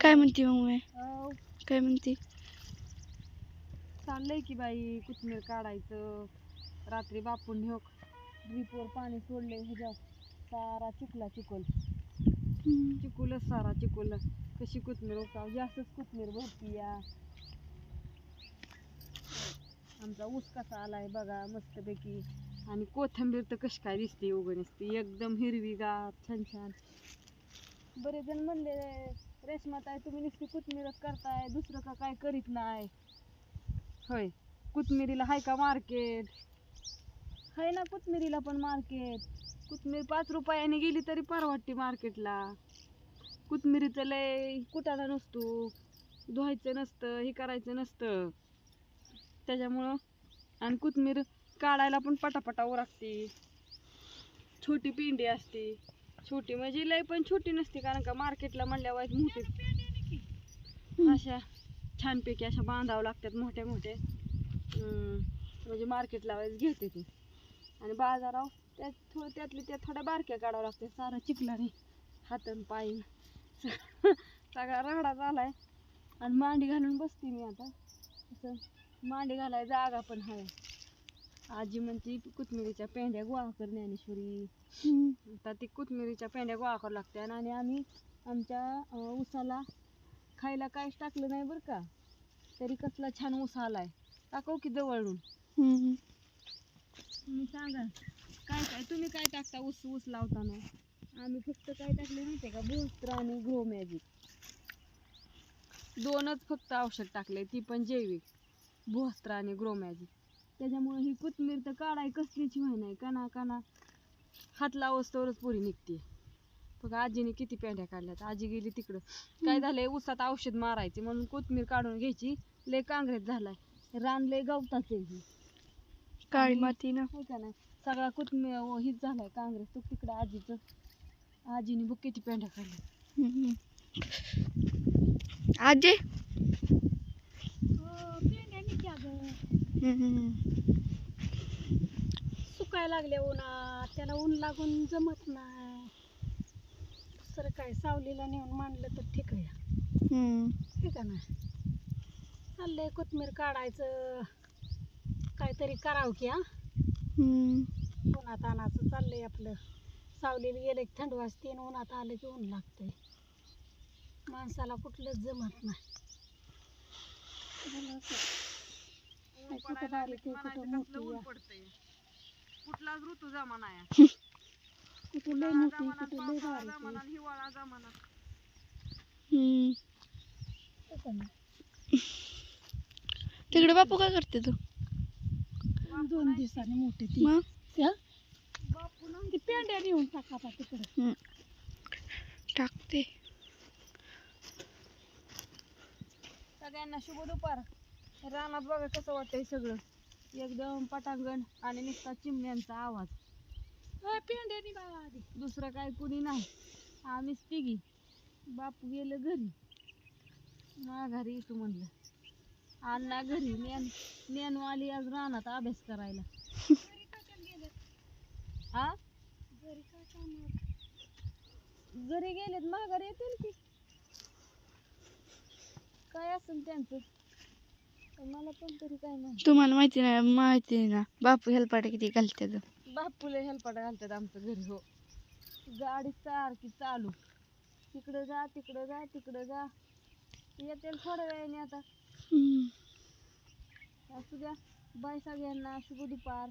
काय म्हणते मग मी काय म्हणते? चाललंय की बाई कोथमीर काढायचं. रात्री बापून ह्यो ड्रीपवर पाणी सोडले ह्याच्या सारा चिखला हम्म. चिकुलच सारा चिकुल कशी कोथमीर उकाव? जास्तच कोथमीर भरती या. आमचा ऊस कसा आलाय बघा मस्तपैकी. आणि कोथिंबीर तर कशी काय दिसते उघड दिसते एकदम हिरवीगार छान छान. बरेच जण म्हणले रेशमाताई तुम्ही नुसती कोथमीरच करताय दुसरं का काय करीत नाही? होय. कोथमिरीला हाय का मार्केट? हाय ना कोथमिरीला पण मार्केट. कोथमीर पाच रुपयाने गेली तरी परवडते मार्केटला. कोथमिरीचं लय कुटाणा नसतो. धुवायचं नसतं हे करायचं नसतं. त्याच्यामुळं आणि कोथमीर काढायला पण पटापटा लागते छोटी पिंडी असते. छोटी म्हणजे लय पण छोटी नसते कारण का मार्केटला म्हणल्यावर मोठी अशा छानपैकी अशा बांधावं लागतात मोठ्या मोठ्या. म्हणजे मार्केटला वेळेस घेते ती. आणि बाजाराव त्यात थो त्यातली त्या थोड्या बारक्या काढावं लागते सारा चिखलाने हातन पायन सगळा राडा आहे आणि मांडी घालून बसते मी आता. असं मांडी घालाय जागा पण आहे आजी म्हणते कोथमिरीच्या पेंड्या गोळा कर ज्ञानेश्वरी. आता ती कोथमिरीच्या पेंड्या गोळा करावं लागत्या आणि आम्ही आमच्या उसाला ऊसाला खायला काहीच टाकलं नाही बरं का. तरी कसला छान ऊस आलाय. टाकव की जवळून? तुम्ही सांगा काय काय तुम्ही काय टाकता ऊस ऊस लावताना? आम्ही फक्त काय टाकले माहिती का? भूस्त्र आणि ग्रो मॅजिक. दोनच फक्त औषध टाकले ती पण जैविक. भूस्त्र आणि ग्रो मॅजिक. त्याच्यामुळे ही कोथमीर तर काढाय कसलीची व्हाय नाही. काना काना हात लावस तरच पुरी निघते. बघ आजीने किती पेंड्या काढल्यात. आजी गेली तिकडं. काय झालंय? ऊसात औषध मारायचे म्हणून कोथमीर काढून घ्यायची. लय काँग्रेस झालाय. रान लय गवताच आहे ही. काळी माती ना हो का नाही? सगळा कोथमीर हीच झालाय काँग्रेस तो तिकडं आजीचं. आजीने बघ किती पेंड्या काढल्या. आजी हम्म. सुकायला लागले उन्हात. त्याला ऊन लागून जमत नाही. दुसरं काय? सावलीला नेऊन मांडलं तर ठीक आहे. ठीक आहे ना? चाललंय कोथमीर काढायचं. काहीतरी करावं की हा? उन्हात आणायचं चाललंय आपलं. सावलीला गेलं की थंड वाजते आणि उन्हात आलं की ऊन लागतंय. माणसाला कुठलंच जमत नाही. असं. काय कुठं बारीक आहे, कुठं मोठी आहे. कुठलाच ऋतू जमा नाही कुठं लय मोठी कुठं लय बारीक आहे. हिवाळा जमाना हम्म. तिकडे बापू काय करते तू? दोन दिवसांनी मोठी ती. मग? त्या? ती पेंड्या नेऊन टाका आता तिकडे. हम्म. टाकते. सगळ्यांना शुभ दुपार. रानात बघा कसं वाटतंय सगळं. एकदम पटांगण आणि नुसता चिमण्यांचा आवाज. दुसरं काय कुणी नाही. आम्हीच तिघी. बापू गेलं घरी. माघारी येतो म्हणलं. अण्णा घरी. नेन नेनू आली आज रानात अभ्यास करायला. हा? घरी गेलेत माघारी येतील की. काय असेल त्यांचं तर मला पण तरी काय नाही तुम्हाला माहिती नाही माहिती नाही ना. बापू हेलपाट किती घालते बापूला हेलपाट घालतात आमचं घरी हो. गाडी सारखी चालू. तिकडं जा तिकडं जा तिकडं जा. येतील थोड्या वेळाने आता. असू द्या बाय सगळ्यांना शुभ दुपार.